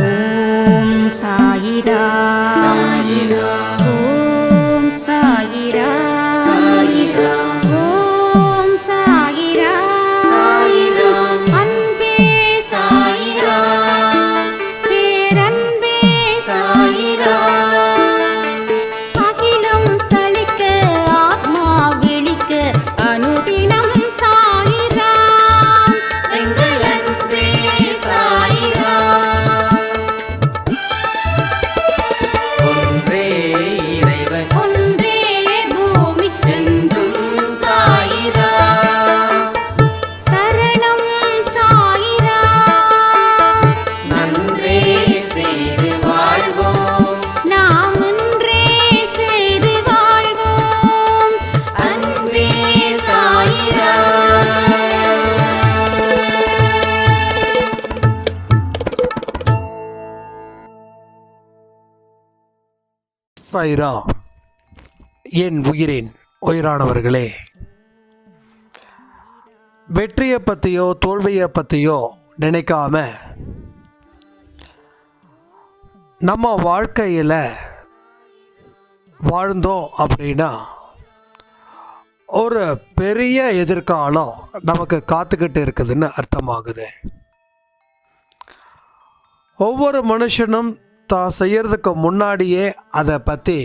ஓம் சாயிரா சாயிரா ஓம் சாயிரா என் உயிரின் உயிரானவர்களே வெற்றியை பற்றியோ தோல்வியை பற்றியோ நினைக்காம நம்ம வாழ்க்கையில் வாழ்ந்தோம் அப்படின்னா ஒரு பெரிய எதிர்காலம் நமக்கு காத்துக்கிட்டு இருக்குதுன்னு அர்த்தமாகுது. ஒவ்வொரு மனுஷனும் தான் செய்கிறதுக்கு முன்னாடியே அதை பற்றி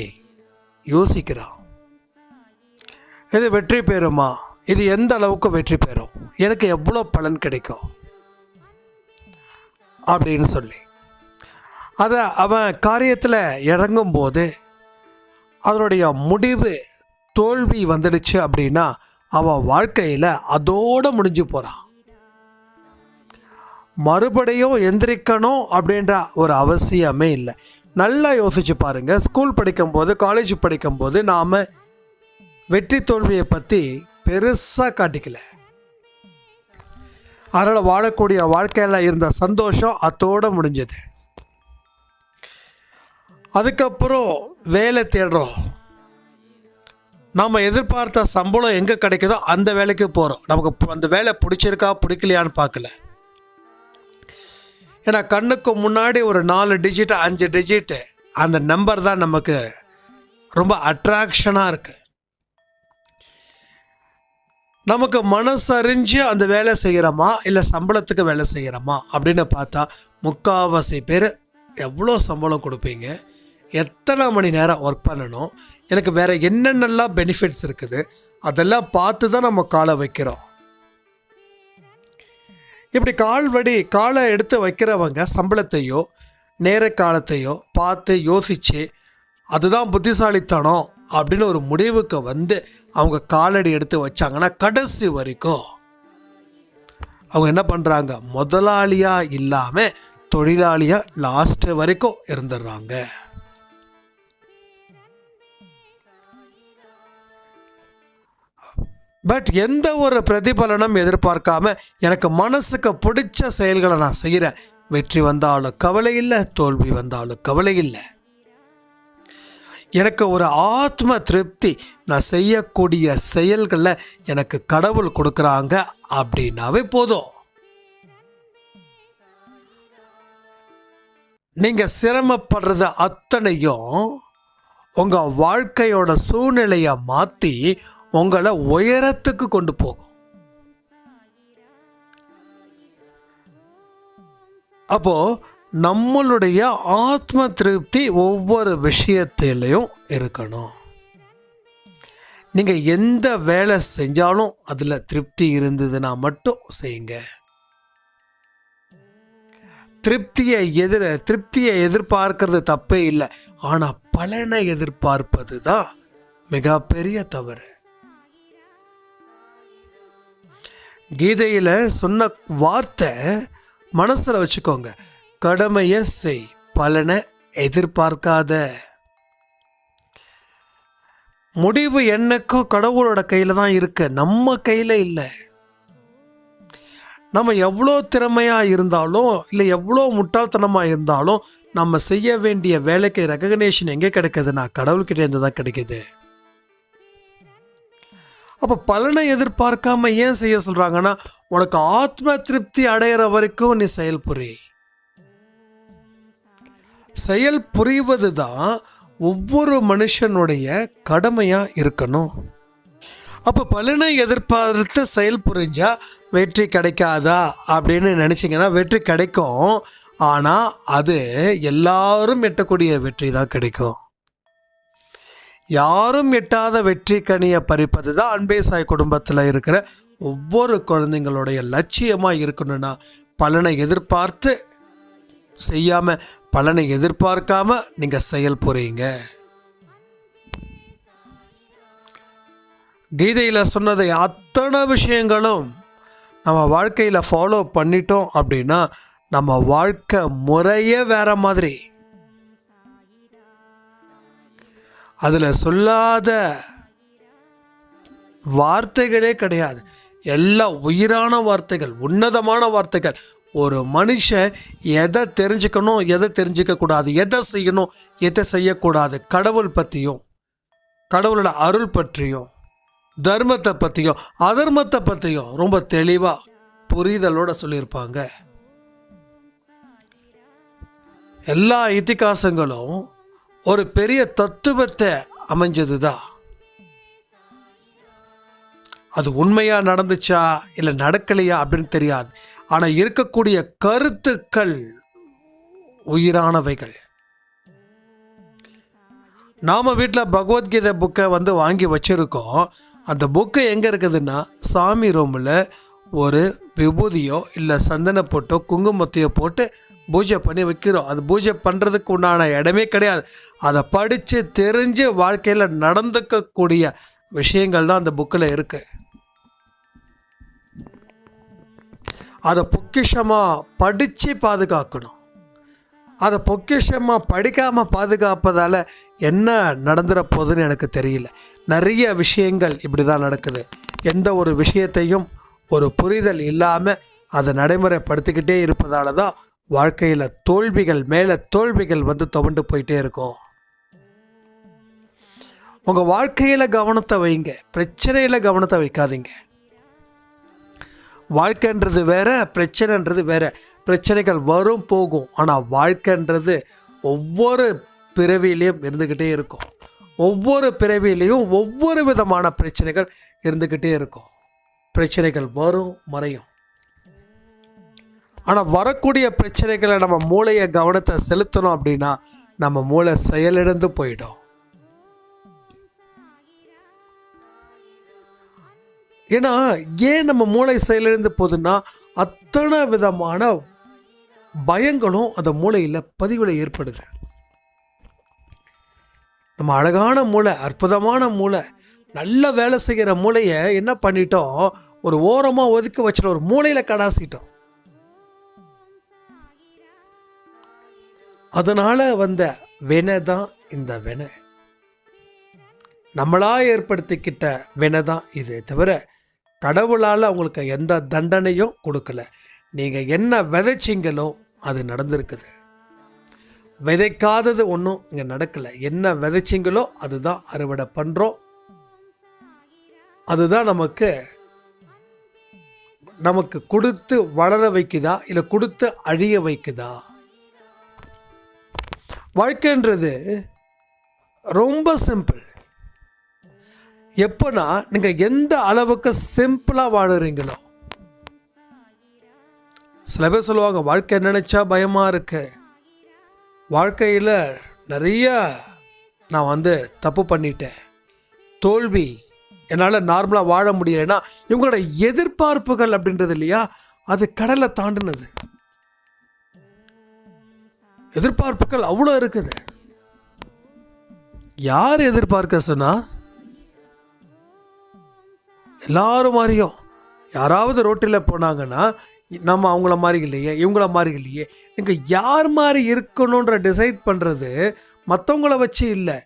யோசிக்கிறான். இது வெற்றி பெறுமா? இது எந்த அளவுக்கு வெற்றி பெறும்? எனக்கு எவ்வளோ பலன் கிடைக்கும்? அப்படின்னு சொல்லி. அதை அவன் காரியத்தில் இறங்கும்போது அதனுடைய முடிவு தோல்வி வந்துடுச்சு அப்படின்னா அவன் வாழ்க்கையில் அதோடு முடிஞ்சு போகிறான் மறுபடியும் எந்திரிக்கணும் அப்படின்ற ஒரு அவசியமே இல்லை. நல்லா யோசிச்சு பாருங்கள் ஸ்கூல் படிக்கும்போது காலேஜ் படிக்கும்போது நாம் வெற்றி தோல்வியை பற்றி பெருசாக காட்டிக்கல. அதனால் வாழக்கூடிய வாழ்க்கையில் இருந்த சந்தோஷம் அத்தோடு முடிஞ்சது. அதுக்கப்புறம் வேலை தேடுறோம். நாம் எதிர்பார்த்த சம்பளம் எங்கே கிடைக்குதோ அந்த வேலைக்கு போகிறோம் நமக்கு அந்த வேலை பிடிச்சிருக்கா பிடிக்கலையான்னு பார்க்கல. ஏன்னா கண்ணுக்கு முன்னாடி ஒரு நாலு டிஜிட் அஞ்சு டிஜிட்டு அந்த நம்பர் தான் நமக்கு ரொம்ப அட்ராக்ஷனாக இருக்குது நமக்கு மனசறிஞ்சு அந்த வேலை செய்கிறோமா இல்லை சம்பளத்துக்கு வேலை செய்கிறோமா அப்படின்னு பார்த்தா முக்காவாசி பேர் எவ்வளோ சம்பளம் கொடுப்பீங்க? எத்தனை மணி நேரம் ஒர்க் பண்ணணும்? எனக்கு வேறு என்னென்னலாம் பெனிஃபிட்ஸ் இருக்குது? அதெல்லாம் பார்த்து தான் நம்ம காலை வைக்கிறோம். இப்படி கால்வடி காலை எடுத்து வைக்கிறவங்க சம்பளத்தையோ நேர காலத்தையோ பார்த்து யோசித்து அதுதான் புத்திசாலித்தனம் அப்படின்னு ஒரு முடிவுக்கு வந்து அவங்க காலடி எடுத்து வச்சாங்கன்னா கடைசி வரைக்கும் அவங்க என்ன பண்ணுறாங்க முதலாளியாக இல்லாமல் தொழிலாளியாக லாஸ்ட்டு வரைக்கும் இருந்துடுறாங்க. பட் எந்த ஒரு பிரதிபலனும் எதிர்பார்க்காம எனக்கு மனசுக்கு பிடிச்ச செயல்களை நான் செய்கிறேன். வெற்றி வந்தாலும் கவலை இல்லை தோல்வி வந்தாலும் கவலை இல்லை. எனக்கு ஒரு ஆத்ம திருப்தி நான் செய்யக்கூடிய செயல்களில் எனக்கு கடவுள் கொடுக்குறாங்க அப்படின்னாவே போதும். நீங்கள் சிரமப்படுறது அத்தனையும் உங்கள் வாழ்க்கையோட சூழ்நிலையை மாற்றி உங்களை உயரத்துக்கு கொண்டு போகும். அப்போ நம்மளுடைய ஆத்ம திருப்தி ஒவ்வொரு விஷயத்திலையும் இருக்கணும். நீங்கள் எந்த வேலை செஞ்சாலும் அதில் திருப்தி இருந்ததுன்னா மட்டும் செய்யுங்க. திருப்தியை எதிர திருப்தியை எதிர்பார்க்கறது தப்பே இல்லை. ஆனால் பலனை எதிர்பார்ப்பது தான் மிகப்பெரிய தவறு. கீதையில் சொன்ன வார்த்தை மனசில் வச்சுக்கோங்க. கடமையை செய் பலனை எதிர்பார்க்காத. முடிவு என்னக்கோ கடவுளோட கையில் தான் இருக்கு. நம்ம கையில் இல்லை. நம்ம எவ்வளோ திறமையாக இருந்தாலும் இல்லை எவ்வளோ முட்டாள்தனமாக இருந்தாலும் நம்ம செய்ய வேண்டிய வேலைக்கு ரெகக்னேஷன் எங்கே கிடைக்குதுன்னா கடவுள்கிட்டேருந்து தான் கிடைக்குது. அப்போ பலனை எதிர்பார்க்காம ஏன் செய்ய சொல்கிறாங்கன்னா உனக்கு ஆத்ம திருப்தி அடையிற வரைக்கும் நீ செயல்புரி செயல் புரிவது தான் ஒவ்வொரு மனுஷனுடைய கடமையாக இருக்கணும். அப்போ பலனை எதிர்பார்த்து செயல் புரிஞ்சா வெற்றி கிடைக்காதா அப்படின்னு நினச்சிங்கன்னா வெற்றி கிடைக்கும். ஆனால் அது எல்லாரும் எட்டக்கூடிய வெற்றி தான் கிடைக்கும். யாரும் எட்டாத வெற்றி கனியை பறிப்பது தான் அன்பே சாய் குடும்பத்தில் இருக்கிற ஒவ்வொரு குழந்தைங்களுடைய லட்சியமாக இருக்கணும்னா பலனை எதிர்பார்த்து செய்யாமல் பலனை எதிர்பார்க்காம நீங்கள் செயல் புரியுங்க. கீதையில் சொன்னதை அத்தனை விஷயங்களும் நம்ம வாழ்க்கையில் ஃபாலோ பண்ணிட்டோம் அப்படின்னா நம்ம வாழ்க்கை முறையே வேற மாதிரி. அதில் சொல்லாத வார்த்தைகளே கிடையாது. எல்லாம் உயிரான வார்த்தைகள் உன்னதமான வார்த்தைகள். ஒரு மனுஷன் எதை தெரிஞ்சுக்கணும் எதை தெரிஞ்சுக்கக்கூடாது எதை செய்யணும் எதை செய்யக்கூடாது கடவுள் பற்றியும் கடவுளோட அருள் பற்றியும். தர்மத்தை பற்றியும் அதர்மத்தை பற்றியும் ரொம்ப தெளிவாக புரிதலோட சொல்லியிருப்பாங்க. எல்லா இத்திகாசங்களும் ஒரு பெரிய தத்துவத்தை அமைஞ்சது தான் அது உண்மையாக நடந்துச்சா? இல்லை நடக்கலையா அப்படின்னு தெரியாது. ஆனால் இருக்கக்கூடிய கருத்துக்கள் உயிரானவைகள். நாம் வீட்டில் பகவத்கீதை புக்கை வந்து வாங்கி வச்சுருக்கோம். அந்த புக்கு எங்கே இருக்குதுன்னா சாமி ரூமில் ஒரு விபூதியோ இல்லை சந்தன போட்டோ குங்குமத்தையோ போட்டு பூஜை பண்ணி வைக்கிறோம். அது பூஜை பண்ணுறதுக்கு உண்டான இடமே கிடையாது. அதை படித்து தெரிஞ்சு வாழ்க்கையில் நடந்துக்கக்கூடிய விஷயங்கள் தான் அந்த புக்கில் இருக்குது அதை பொக்கிஷமாக படித்து பாதுகாக்கணும். அதை பொக்கிஷமாக படிக்காமல் பாதுகாப்பதால் என்ன நடந்துட போகுதுன்னு எனக்கு தெரியல. நிறைய விஷயங்கள் இப்படி தான் நடக்குது. எந்த ஒரு விஷயத்தையும் ஒரு புரிதல் இல்லாமல் அதை நடைமுறைப்படுத்திக்கிட்டே இருப்பதால தான் வாழ்க்கையில் தோல்விகள் மேலே தோல்விகள் வந்து துவண்டு போயிட்டே இருக்கும். உங்கள் வாழ்க்கையில் கவனத்தை வைங்க. பிரச்சனையில் கவனத்தை வைக்காதீங்க. வாழ்க்கைன்றது வேற பிரச்சனைன்றது வேற. பிரச்சனைகள் வரும் போகும். ஆனால் வாழ்க்கைன்றது ஒவ்வொரு பிறவிலையும் இருந்துக்கிட்டே இருக்கும். ஒவ்வொரு பிறவிலையும் ஒவ்வொரு விதமான பிரச்சனைகள் இருந்துக்கிட்டே இருக்கும். பிரச்சனைகள் வரும் மறையும். ஆனால் வரக்கூடிய பிரச்சனைகளை நம்ம மூளையை கவனத்தை செலுத்தணும் அப்படின்னா நம்ம மூளை செயலிழந்து போயிடும். ஏன்னா ஏன் நம்ம மூளை செயலிழந்து போகுதுன்னா அத்தனை விதமான பயங்களும் அந்த மூளையில் பதிவில் ஏற்படுது. நம்ம அழகான மூளை அற்புதமான மூளை நல்ல வேலை செய்கிற மூளையை என்ன பண்ணிட்டோம்? ஒரு ஓரமாக ஒதுக்கி வச்சிட ஒரு மூளையில் கடாசிட்டோம். அதனால் வந்த வினை தான் இந்த வினை. நம்மளாக ஏற்படுத்திக்கிட்ட வினை தான் இது தவிர கடவுளால் அவங்களுக்கு எந்த தண்டனையும் கொடுக்கல. நீங்கள் என்ன விதைச்சிங்களோ அது நடந்திருக்குது. விதைக்காதது ஒன்றும் இங்கே நடக்கலை. என்ன விதைச்சிங்களோ அதுதான் அறுவடை பண்ணுறோம் அதுதான் நமக்கு நமக்கு கொடுத்து வளர வைக்குதா? இல்லை கொடுத்து அழிய வைக்குதா? வாழ்க்கைன்றது ரொம்ப சிம்பிள். எப்போனா நீங்கள் எந்த அளவுக்கு சிம்பிளாக வாழுறீங்களோ? சில பேர் சொல்லுவாங்க வாழ்க்கை நினச்சா பயமாக இருக்கு. வாழ்க்கையில் நிறைய நான் வந்து தப்பு பண்ணிட்டேன். தோல்வி என்னால் நார்மலாக வாழ முடியலைன்னா இவங்களோட எதிர்பார்ப்புகள் அப்படின்றது இல்லையா? அது கடலை தாண்டினது. எதிர்பார்ப்புகள் அவ்வளோ இருக்குது. யார் எதிர்பார்க்க சொன்னால் எல்லாரும் மாதிரியும் யாராவது ரோட்டில் போனாங்கன்னா நம்ம அவங்கள மாதிரி இல்லையே இவங்கள மாதிரி இல்லையே நீங்கள் யார் மாதிரி இருக்கணுன்ற டிசைட் பண்ணுறது மற்றவங்கள வச்சு இல்லை.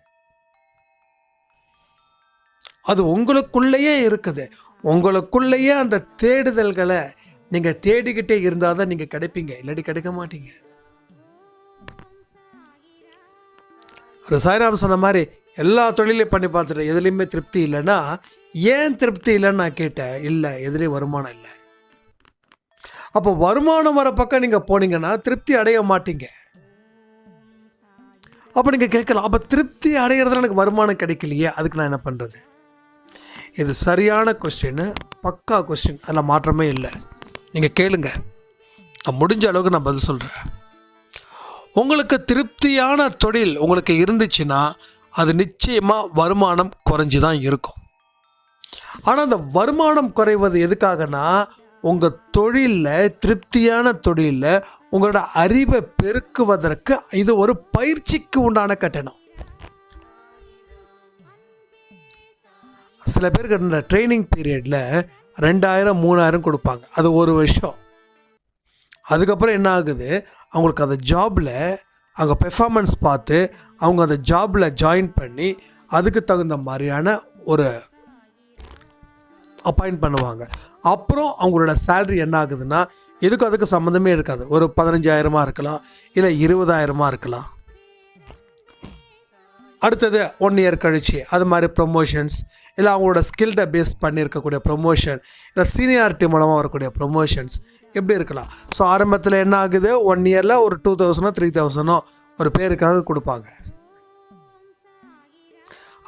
அது உங்களுக்குள்ளேயே இருக்குது. உங்களுக்குள்ளேயே அந்த தேடுதல்களை நீங்கள் தேடிக்கிட்டே இருந்தால் தான் நீங்கள் கிடைப்பீங்க. இல்லாட்டி கிடைக்க மாட்டீங்க. ஒரு சாய்ராம் சொன்ன மாதிரி எல்லா தொழிலையும் பண்ணி பார்த்துட்டேன் எதுலேயுமே திருப்தி இல்லைன்னா ஏன் திருப்தி இல்லைன்னு நான் கேட்டேன். இல்லை எதுலேயும் வருமானம் இல்லை. அப்போ வருமானம் வர பக்கம் நீங்கள் போனீங்கன்னா திருப்தி அடைய மாட்டீங்க. அப்போ நீங்கள் கேட்கலாம் அப்போ திருப்தி அடைகிறதுல எனக்கு வருமானம் கிடைக்கலையே அதுக்கு நான் என்ன பண்ணுறது இது சரியான கொஸ்டின் பக்கா கொஸ்டின் அதில் மாற்றமே இல்லை. நீங்கள் கேளுங்க. நான் முடிஞ்ச அளவுக்கு நான் பதில் சொல்கிறேன் உங்களுக்கு திருப்தியான தொழில் உங்களுக்கு இருந்துச்சுன்னா அது நிச்சயமாக வருமானம் குறைஞ்சி தான் இருக்கும். ஆனால் அந்த வருமானம் குறைவது எதுக்காகனா உங்கள் தொழிலில் திருப்தியான தொழிலில் உங்களோட அறிவை பெருக்குவதற்கு இது ஒரு பயிற்சிக்கு உண்டான கட்டணம். சில பேருக்கு இந்த ட்ரைனிங் பீரியடில் ரெண்டாயிரம் மூணாயிரம் கொடுப்பாங்க. அது ஒரு வருஷம். அதுக்கப்புறம் என்ன ஆகுது? அவங்களுக்கு அந்த ஜாபில் அவங்க பெர்ஃபார்மன்ஸ் பார்த்து அவங்க அந்த ஜாபில் ஜாயின் பண்ணி அதுக்கு தகுந்த மாதிரியான ஒரு அப்பாயிண்ட் பண்ணுவாங்க. அப்புறம் அவங்களோட சேல்ரி என்ன ஆகுதுன்னா எதுக்கும் அதுக்கு சம்மந்தமே இருக்காது. ஒரு பதினஞ்சாயிரமாக இருக்கலாம் இல்லை இருபதாயிரமாக இருக்கலாம். அடுத்தது ஒன் இயர் கழிச்சு அது மாதிரி ப்ரொமோஷன்ஸ் இல்லை அவங்களோட ஸ்கில்டை பேஸ் பண்ணியிருக்கக்கூடிய ப்ரொமோஷன் இல்லை சீனியாரிட்டி மூலமாக வரக்கூடிய ப்ரொமோஷன்ஸ் எப்படி இருக்கலாம்? ஸோ ஆரம்பத்தில் என்ன ஆகுது? ஒன் இயரில் ஒரு டூ தௌசண்டோ த்ரீ தௌசண்டோ ஒரு பேருக்காக கொடுப்பாங்க.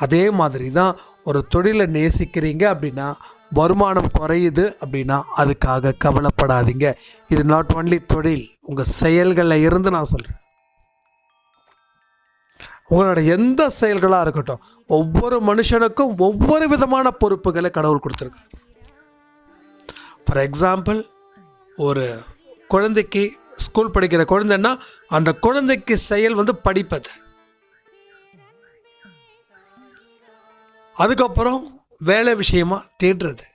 அதே மாதிரி தான் ஒரு தொழிலை நேசிக்கிறீங்க அப்படின்னா வருமானம் குறையுது அப்படின்னா அதுக்காக கவலைப்படாதீங்க. இது நாட் ஒன்லி தொழில் உங்கள் செயல்களில் இருந்து நான் சொல்கிறேன் உங்களோட எந்த செயல்களாக இருக்கட்டும் ஒவ்வொரு மனுஷனுக்கும் ஒவ்வொரு விதமான பொறுப்புகளை கடவுள் கொடுத்துருக்காரு. ஃபார் எக்ஸாம்பிள் ஒரு குழந்தைக்கு ஸ்கூல் படிக்கிற குழந்தைன்னா அந்த குழந்தைக்கு செயல் வந்து படிப்பது. அதுக்கப்புறம் வேலை விஷயமா தேடுறது.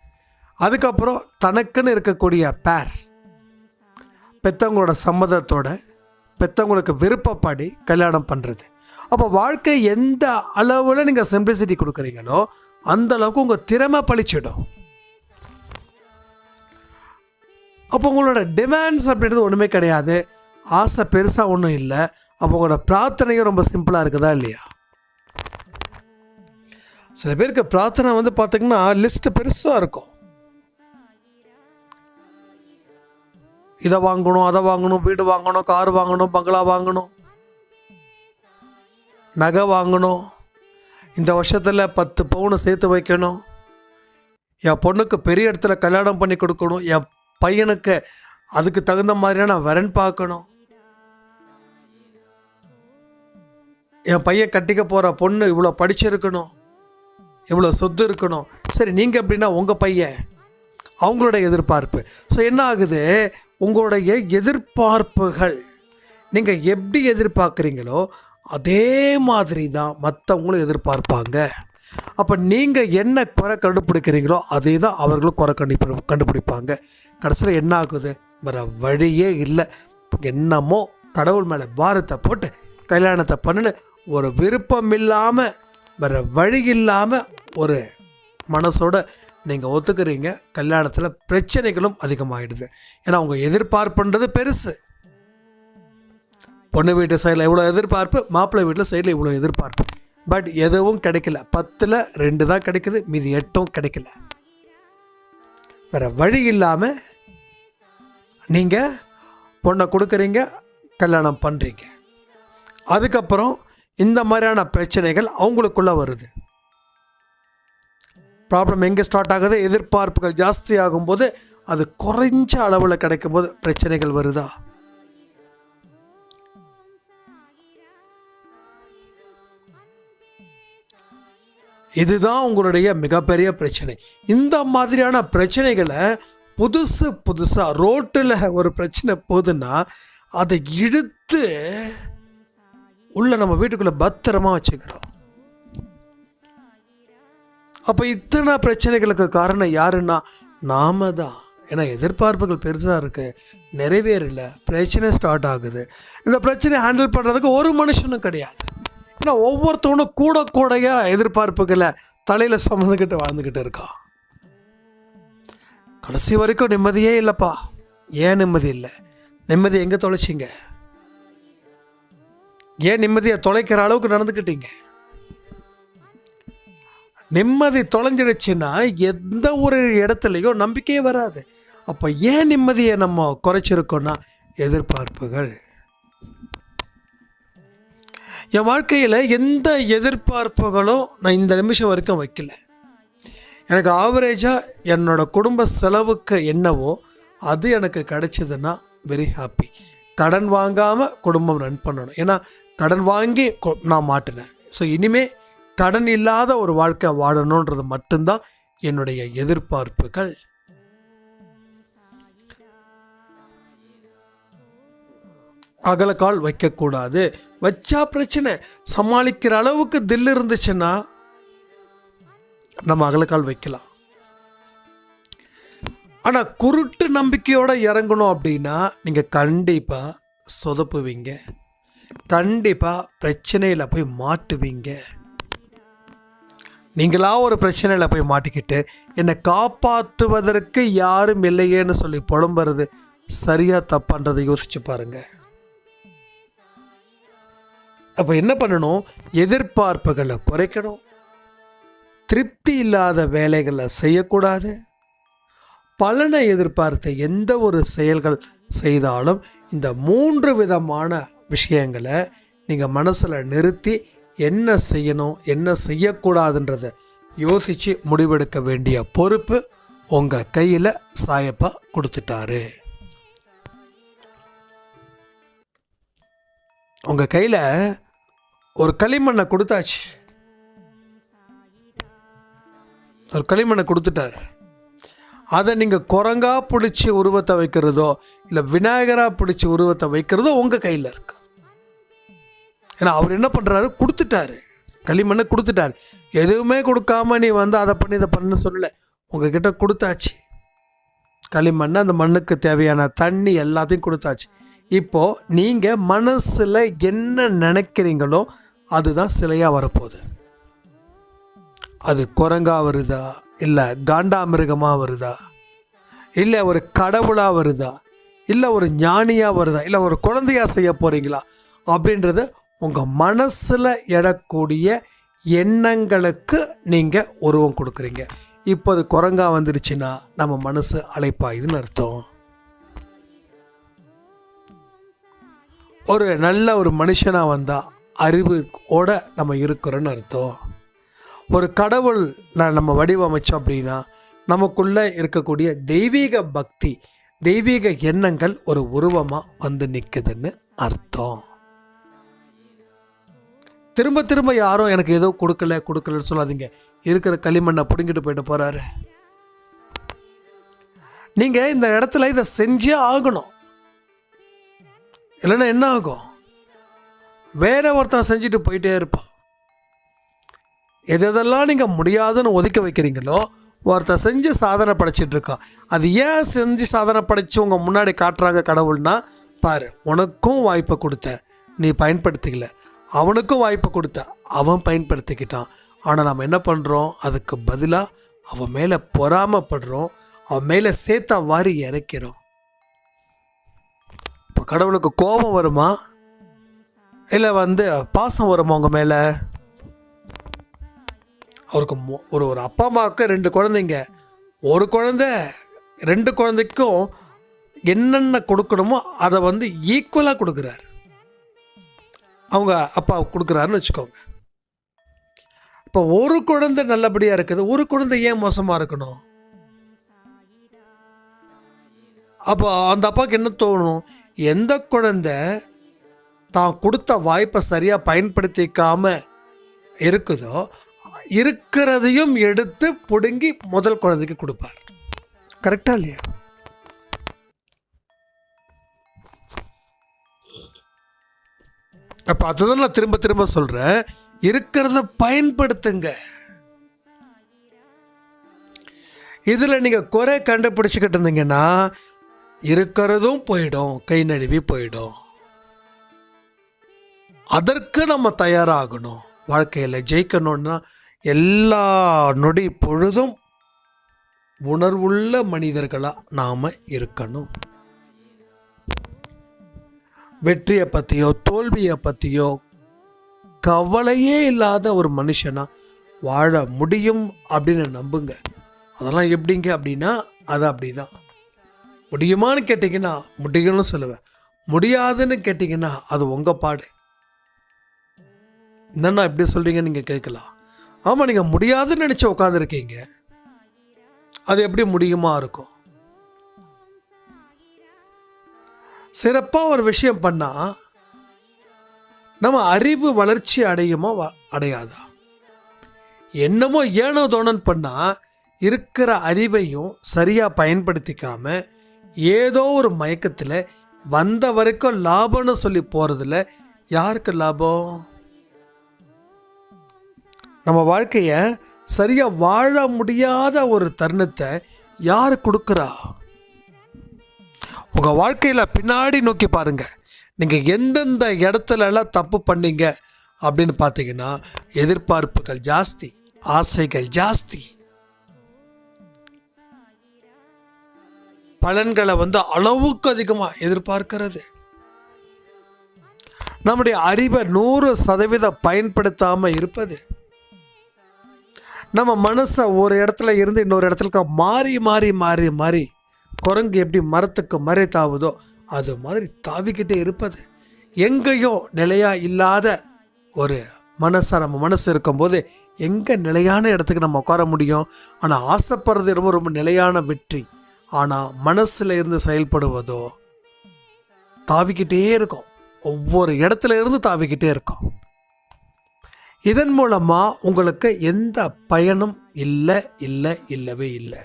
அதுக்கப்புறம் தனக்குன்னு இருக்கக்கூடிய பேர் பெத்தவங்களோட சம்மதத்தோட பெத்தவங்களுக்கு விருப்பப்படி கல்யாணம் பண்ணுறது அப்போ வாழ்க்கை எந்த அளவில் நீங்கள் சிம்பிளிசிட்டி கொடுக்குறீங்களோ அந்த அளவுக்கு உங்கள் திறமை பழிச்சிடும். அப்போ உங்களோட டிமாண்ட்ஸ் அப்படின்றது ஒன்றுமே கிடையாது. ஆசை பெருசாக ஒன்றும் இல்லை. அப்போ உங்களோட பிரார்த்தனையும் ரொம்ப சிம்பிளாக இருக்குதா இல்லையா? சில பேருக்கு பிரார்த்தனை வந்து பார்த்திங்கன்னா லிஸ்ட்டு பெருசாக இருக்கும். இதை வாங்கணும் அதை வாங்கணும் வீடு வாங்கணும் கார் வாங்கணும் பங்களா வாங்கணும் நகை வாங்கணும் இந்த வருஷத்தில் பத்து பவுனை சேர்த்து வைக்கணும். என் பொண்ணுக்கு பெரிய இடத்துல கல்யாணம் பண்ணி கொடுக்கணும் என் பையனுக்கு அதுக்கு தகுந்த மாதிரியான வரன் பார்க்கணும். என் பையன் கட்டிக்க போகிற பொண்ணு இவ்வளோ படிச்சிருக்கணும். இவ்வளோ சொத்து இருக்கணும். சரி நீங்கள் எப்படின்னா உங்கள் பையன் அவங்களோட எதிர்பார்ப்பு. ஸோ என்ன ஆகுது? உங்களுடைய எதிர்பார்ப்புகள். நீங்கள் எப்படி எதிர்பார்க்குறீங்களோ அதே மாதிரி தான் மற்றவங்களும் எதிர்பார்ப்பாங்க. அப்போ நீங்கள் என்ன குறை கண்டுபிடிக்கிறீங்களோ அதே தான் அவர்களும் குறை கண்டுபி கண்டுபிடிப்பாங்க. கடைசியில் என்ன ஆகுது வேறு வழியே இல்லை. என்னமோ கடவுள் மேலே பாரத்தை போட்டு கல்யாணத்தை பண்ணுன்னு ஒரு விருப்பம் இல்லாமல் வேறு வழி இல்லாமல் ஒரு மனசோட நீங்கள் ஒத்துக்கிறீங்க. கல்யாணத்தில் பிரச்சனைகளும் அதிகமாகிடுது ஏன்னா அவங்க எதிர்பார்ப்புன்றது பெருசு. பொண்ணு வீட்டு சைடில் இவ்வளோ எதிர்பார்ப்பு மாப்பிள்ளை வீட்டில் சைடில் இவ்வளோ எதிர்பார்ப்பு. பட் எதுவும் கிடைக்கல. பத்தில் ரெண்டு தான் கிடைக்குது மீதி எட்டும் கிடைக்கல. வேறு வழி இல்லாமல் நீங்கள் பொண்ணை கொடுக்குறீங்க கல்யாணம் பண்ணுறீங்க அதுக்கப்புறம் இந்த மாதிரியான பிரச்சனைகள் அவங்களுக்குள்ளே வருது. ப்ராப்ளம் எங்கே ஸ்டார்ட் ஆகுது? எதிர்பார்ப்புகள் ஜாஸ்தி ஆகும்போது அது குறைஞ்ச அளவில் கிடைக்கும்போது பிரச்சனைகள் வருதா? இதுதான் உங்களுடைய மிகப்பெரிய பிரச்சனை. இந்த மாதிரியான பிரச்சனைகளை புதுசு புதுசாக ரோட்டில் ஒரு பிரச்சனை போகுதுன்னா அதை இழுத்து உள்ள நம்ம வீட்டுக்குள்ளே பத்திரமா வச்சுக்கிறோம். அப்போ இத்தனை பிரச்சனைகளுக்கு காரணம் யாருன்னா நாம தான். ஏன்னா எதிர்பார்ப்புகள் பெருசாக இருக்குது நிறைவேறல. பிரச்சனை ஸ்டார்ட் ஆகுது. இந்த பிரச்சனையை ஹேண்டில் பண்ணுறதுக்கு ஒரு மனுஷனும் கிடையாது. ஏன்னா ஒவ்வொருத்தவனும் கூட கூடையாக எதிர்பார்ப்புகளை தலையில் சுமந்துக்கிட்டு வாழ்ந்துக்கிட்டு இருக்கான் கடைசி வரைக்கும் நிம்மதியே இல்லைப்பா. ஏன் நிம்மதி இல்லை? நிம்மதி எங்கே தொலைச்சிங்க? ஏன் நிம்மதியை தொலைக்கிற அளவுக்கு நடந்துக்கிட்டீங்க? நிம்மதி தொலைஞ்சிடுச்சுன்னா எந்த ஒரு இடத்துலையும் நம்பிக்கையே வராது. அப்போ ஏன் நிம்மதியை நம்ம குறைச்சிருக்கோன்னா எதிர்பார்ப்புகள். என் வாழ்க்கையில் எந்த எதிர்பார்ப்புகளும் நான் இந்த நிமிஷம் வரைக்கும் வைக்கல. எனக்கு ஆவரேஜாக என்னோட குடும்ப செலவுக்கு என்னவோ அது எனக்கு கிடைச்சதுன்னா வெரி ஹாப்பி கடன் வாங்காமல் குடும்பம் ரன் பண்ணணும். ஏன்னா கடன் வாங்கி கொ- நான் மாட்டினேன். ஸோ இனிமேல் கடன் இல்லாத ஒரு வாழ்க்கை வாழணுன்றது மட்டும்தான் என்னுடைய எதிர்பார்ப்புகள். அகலக்கால் வைக்கக்கூடாது. வச்சா பிரச்சனை. சமாளிக்கிற அளவுக்கு தில் இருந்துச்சுன்னா நம்ம அகலக்கால் வைக்கலாம். ஆனால் குருட்டு நம்பிக்கையோடு இறங்கணும் அப்படின்னா நீங்கள் கண்டிப்பாக சொதப்புவீங்க. கண்டிப்பாக பிரச்சனையில் போய் மாட்டுவீங்க. நீங்களா ஒரு பிரச்சனையில் போய் மாட்டிக்கிட்டு என்னை காப்பாற்றுவதற்கு யாரும் இல்லையேன்னு சொல்லி புலம்புறது சரியாக தப்பான்றதை யோசிச்சு பாருங்கள் அப்போ என்ன பண்ணணும்? எதிர்பார்ப்புகளை குறைக்கணும். திருப்தி இல்லாத வேலைகளை செய்யக்கூடாது. பலனை எதிர்பார்த்த எந்த ஒரு செயல்கள் செய்தாலும் இந்த மூன்று விதமான விஷயங்களை நீங்கள் மனசில் நிறுத்தி என்ன செய்யணும் என்ன செய்யக்கூடாதுன்றதை யோசித்து முடிவெடுக்க வேண்டிய பொறுப்பு உங்கள் கையில் சாயப்பா கொடுத்துட்டாரு. உங்கள் கையில் ஒரு களிமண்ணை கொடுத்தாச்சு. ஒரு களிமண்ணை கொடுத்துட்டாரு. அதை நீங்கள் குரங்கா பிடிச்சி உருவத்தை வைக்கிறதோ இல்லை விநாயகராக பிடிச்சி உருவத்தை வைக்கிறதோ உங்கள் கையில் இருக்கு. ஏன்னா அவர் என்ன பண்ணுறாரு கொடுத்துட்டாரு. களிமண்ணை கொடுத்துட்டாரு. எதுவுமே கொடுக்காம நீ வந்து அதை பண்ணி இதை பண்ணு சொல்லலை. உங்ககிட்ட கொடுத்தாச்சு. களிமண் அந்த மண்ணுக்கு தேவையான தண்ணி எல்லாத்தையும் கொடுத்தாச்சு. இப்போது நீங்கள் மனசில் என்ன நினைக்கிறீங்களோ அதுதான் சிலையாக வரப்போகுது. அது குரங்கா வருதா? இல்லை காண்டாமிருகமாக வருதா? இல்லை ஒரு கடவுளாக வருதா? இல்லை ஒரு ஞானியாக வருதா? இல்லை ஒரு குழந்தையா செய்ய போகிறீங்களா அப்படின்றத உங்கள் மனசில் எடக்கூடிய எண்ணங்களுக்கு நீங்கள் உருவம் கொடுக்குறீங்க. இப்போ அது குரங்கா வந்துருச்சுன்னா நம்ம மனசு அழைப்பாயுதுன்னு அர்த்தம். ஒரு நல்ல ஒரு மனுஷனாக வந்தால் அறிவோட நம்ம இருக்கிறோன்னு அர்த்தம். ஒரு கடவுள் நான் நம்ம வடிவமைச்சோம் அப்படின்னா நமக்குள்ளே இருக்கக்கூடிய தெய்வீக பக்தி தெய்வீக எண்ணங்கள் ஒரு உருவமாக வந்து நிற்குதுன்னு அர்த்தம். திரும்ப திரும்ப யாரும் எனக்கு ஏதோ கொடுக்கல கொடுக்கலன்னு சொல்லாதீங்க. இருக்கிற களிமண்ணை பிடுங்கிட்டு போயிட்டு போகிறாரு நீங்கள் இந்த இடத்துல இதை செஞ்சே ஆகணும். இல்லைன்னா என்ன ஆகும்? வேற ஒருத்தன் செஞ்சுட்டு போயிட்டே இருப்பான். எது எதெல்லாம் நீங்கள் முடியாதுன்னு ஒதுக்க வைக்கிறீங்களோ ஒருத்தன் செஞ்சு சாதனை படைச்சிட்டு இருக்கான். அது ஏன் செஞ்சு சாதனை படைச்சு உங்கள் முன்னாடி காட்டுறாங்க கடவுள்னா பாரு உனக்கும் வாய்ப்பை கொடுத்த நீ பயன்படுத்திக்கல. அவனுக்கும் வாய்ப்பை கொடுத்த அவன் பயன்படுத்திக்கிட்டான். ஆனால் நம்ம என்ன பண்ணுறோம் அதுக்கு பதிலாக அவன் மேலே பொறாமப்படுறோம். அவன் மேலே சேர்த்தா வாரி இறக்கிறோம். கடவுளுக்கு கோபம் வருமா? இல்லை வந்து பாசம் வருமா உங்கள் மேலே? அவருக்கு ஒரு ஒரு அப்பா அம்மாவுக்கு ரெண்டு குழந்தைங்க. ஒரு குழந்தை ரெண்டு குழந்தைக்கும் என்னென்ன கொடுக்கணுமோ அதை வந்து ஈக்குவலாக கொடுக்குறாரு. அவங்க அப்பா கொடுக்குறாருன்னு வச்சுக்கோங்க. இப்போ ஒரு குழந்தை நல்லபடியாக இருக்குது ஒரு குழந்தை ஏன் மோசமாக இருக்கணும்? அப்போ அந்த அப்பாவுக்கு என்ன தோணும்? எந்த குழந்தை தான் கொடுத்த வாய்ப்பை சரியாக பயன்படுத்திக்காம இருக்குதோ இருக்கிறதையும் எடுத்து பிடுங்கி முதல் குழந்தைக்கு கொடுப்பார். கரெக்டா இல்லையா? அப்போ அதுதான் நான் திரும்ப திரும்ப சொல்கிறேன் இருக்கிறத பயன்படுத்துங்க. இதில் நீங்கள் குறை கண்டுபிடிச்சிக்கிட்டு இருந்தீங்கன்னா இருக்கிறதும் போயிடும் கை நழுவி போயிடும். அதற்கு நம்ம தயாராகணும். வாழ்க்கையில் ஜெயிக்கணும்னா எல்லா நொடி பொழுதும் உணர்வுள்ள மனிதர்களாக நாம் இருக்கணும். வெற்றியை பற்றியோ தோல்வியை பற்றியோ கவலையே இல்லாத ஒரு மனுஷனாக வாழ முடியும் அப்படின்னு நம்புங்க. அதெல்லாம் எப்படிங்க அப்படின்னா அது அப்படிதான். முடியுமான்னு கேட்டிங்கன்னா முடியும்னு சொல்லுவேன். முடியாதுன்னு கேட்டிங்கன்னா அது உங்கள் பாடு. என்னண்ணா இப்படி சொல்கிறீங்கன்னு நீங்கள் கேட்கலாம். ஆமாம் நீங்கள் முடியாதுன்னு நினச்சி உட்காந்துருக்கீங்க அது எப்படி முடியுமா இருக்கும்? சிறப்பாக ஒரு விஷயம் பண்ணால் நம்ம அறிவு வளர்ச்சி அடையுமா அடையாதா? என்னமோ ஏனோ தோணன் பண்ணால் இருக்கிற அறிவையும் சரியாக பயன்படுத்திக்காம ஏதோ ஒரு மயக்கத்தில் வந்த வரைக்கும் லாபம்னு சொல்லி போகிறதுல யாருக்கு லாபம்? நம்ம வாழ்க்கையை சரியாக வாழ முடியாத ஒரு தருணத்தை யார் கொடுக்குறா? உங்கள் வாழ்க்கையில் பின்னாடி நோக்கி பாருங்கள் நீங்கள் எந்தெந்த இடத்துலலாம் தப்பு பண்ணீங்க அப்படின்னு பார்த்தீங்கன்னா எதிர்பார்ப்புகள் ஜாஸ்தி ஆசைகள் ஜாஸ்தி. பலன்களை வந்து அளவுக்கு அதிகமாக எதிர்பார்க்கிறது. நம்முடைய அறிவை நூறு சதவீதம் பயன்படுத்தாமல் இருப்பது. நம்ம மனசை ஒரு இடத்துல இருந்து இன்னொரு இடத்துக்கு மாறி மாறி மாறி மாறி குரங்கு எப்படி மரத்துக்கு மறை தாவுதோ அது மாதிரி தாவிக்கிட்டே இருப்பது. எங்கேயோ நிலையாக இல்லாத ஒரு மனசை நம்ம மனசு இருக்கும்போது எங்கே நிலையான இடத்துக்கு நம்ம உட்கார முடியும்? ஆனால் ஆசைப்படுறது ரொம்ப ரொம்ப நிலையான வெற்றி. ஆனால் மனசில் இருந்து செயல்படுவதோ தாவிக்கிட்டே இருக்கும். ஒவ்வொரு இடத்துல இருந்து தாவிக்கிட்டே இருக்கும். இதன் மூலமாக உங்களுக்கு எந்த பயனும் இல்லை இல்லை இல்லவே இல்லை.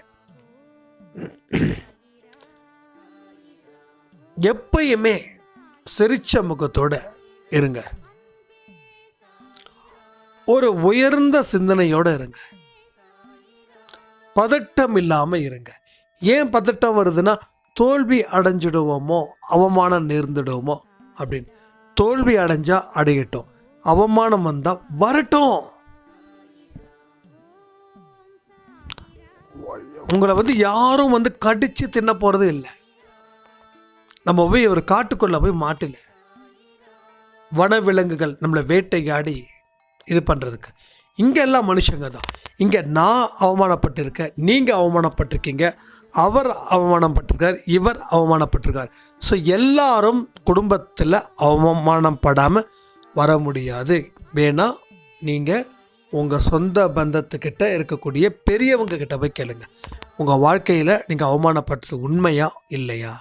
எப்பயுமே சிரிச்ச முகத்தோட இருங்க. ஒரு உயர்ந்த சிந்தனையோட இருங்க. பதட்டம் இல்லாமல் இருங்க. ஏன் பதட்டம் வருதுன்னா தோல்வி அடைஞ்சிடுவோமோ அவமானம் நேர்ந்துடுவோமோ அப்படின்னு. தோல்வி அடைஞ்சா அடையட்டும் அவமானம் வந்தால் வரட்டும். உங்களை வந்து யாரும் வந்து கடித்து தின்ன போகிறது இல்லை. நம்ம போய் ஒரு காட்டுக்குள்ளே போய் மாட்டல. வனவிலங்குகள் நம்மளை வேட்டையாடி இது பண்ணுறதுக்கு இங்கே எல்லாம் மனுஷங்க தான். இங்கே நான் அவமானப்பட்டிருக்கேன் நீங்கள் அவமானப்பட்டிருக்கீங்க அவர் அவமானப்பட்டிருக்கார் இவர் அவமானப்பட்டிருக்கார். ஸோ எல்லாரும் குடும்பத்தில் அவமானப்படாமல் வர முடியாது. வேணால் நீங்கள் உங்கள் சொந்த பந்தத்துக்கிட்ட இருக்கக்கூடிய பெரியவங்க கிட்ட போய் கேளுங்க. உங்கள் வாழ்க்கையில் நீங்கள் அவமானப்பட்டது உண்மையா இல்லையா?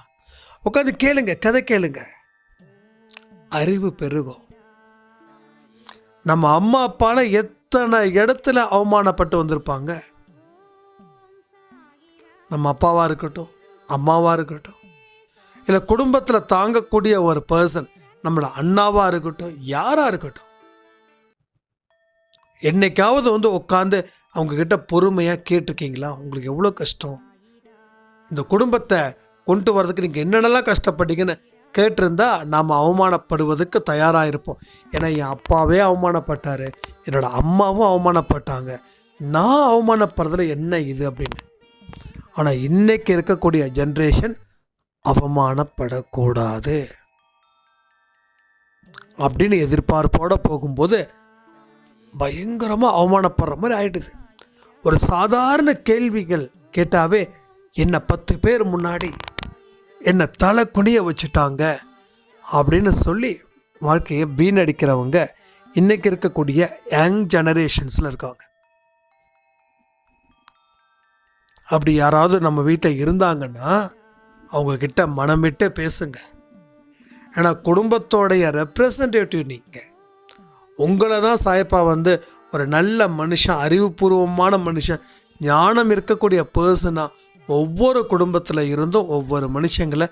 உட்காந்து கேளுங்க கதை கேளுங்க. அறிவு பெருகும். நம்ம அம்மா அப்பால எத்தனை இடத்துல அவமானப்பட்டு வந்திருப்பாங்க? நம்ம அப்பாவாக இருக்கட்டும் அம்மாவாக இருக்கட்டும் இல்லை குடும்பத்தில் தாங்கக்கூடிய ஒரு பர்சன் நம்மளை அண்ணாவாக இருக்கட்டும் யாராக இருக்கட்டும் என்னைக்காவது வந்து உட்காந்து அவங்கக்கிட்ட பொறுமையாக கேட்டிருக்கீங்களா? உங்களுக்கு எவ்வளோ கஷ்டம்? இந்த குடும்பத்தை கொண்டு வரதுக்கு நீங்கள் என்னென்னலாம் கஷ்டப்பட்டீங்கன்னு கேட்டிருந்தா நாம் அவமானப்படுவதற்கு தயாராக இருப்போம் ஏன்னா என் அப்பாவே அவமானப்பட்டார். என்னோடய அம்மாவும் அவமானப்பட்டாங்க. நான் அவமானப்படுறதுல என்ன இது அப்படின்னு. ஆனால் இன்றைக்கி இருக்கக்கூடிய ஜென்ரேஷன் அவமானப்படக்கூடாது. அப்படின்னு எதிர்பார்ப்போடு போகும்போது பயங்கரமாக அவமானப்படுற மாதிரி ஆயிடுது. ஒரு சாதாரண கேள்விகள் கேட்டாவே என்னை பத்து பேர் முன்னாடி என்னை தலை குனிய வச்சுட்டாங்க அப்படின்னு சொல்லி வாழ்க்கையை வீணடிக்கிறவங்க இன்றைக்கி இருக்கக்கூடிய யங் ஜெனரேஷன்ஸில் இருக்காங்க. அப்படி யாராவது நம்ம வீட்டில் இருந்தாங்கன்னா அவங்கக்கிட்ட மனமிட்டு மனம் விட்டு பேசுங்க. ஏன்னா குடும்பத்தோடைய ரெப்ரசன்டேட்டிவ் நீங்கள் உங்களை தான் சாயப்பா வந்து ஒரு நல்ல மனுஷன் அறிவுபூர்வமான மனுஷன் ஞானம் இருக்கக்கூடிய பர்சனாக ஒவ்வொரு குடும்பத்தில் இருந்தும் ஒவ்வொரு மனுஷங்களை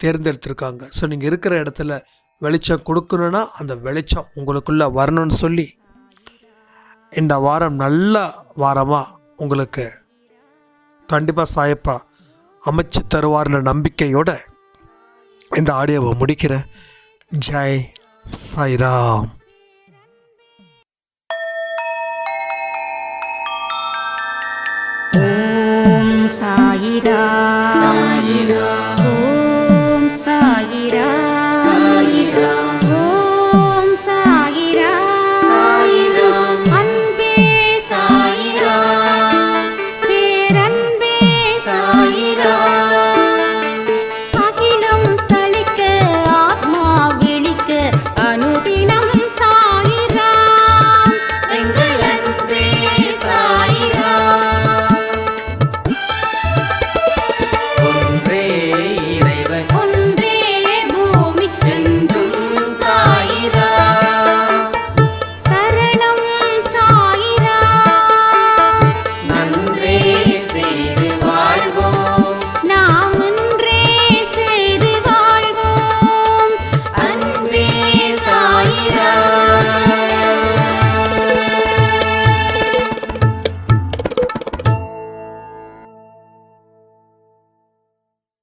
தேர்ந்தெடுத்திருக்காங்க. ஸோ நீங்கள் இருக்கிற இடத்துல வெளிச்சம் கொடுக்கணுன்னா அந்த வெளிச்சம் உங்களுக்குள்ளே வரணும்னு சொல்லி இந்த வாரம் நல்ல வாரமாக உங்களுக்கு கண்டிப்பாக சாயப்பா அமைச்சு தருவார்னு நம்பிக்கையோட இந்த ஆடியோவை முடிக்கிறேன். ஜெய் சாய்ராம். ஓம் சாயிரா சாயிரா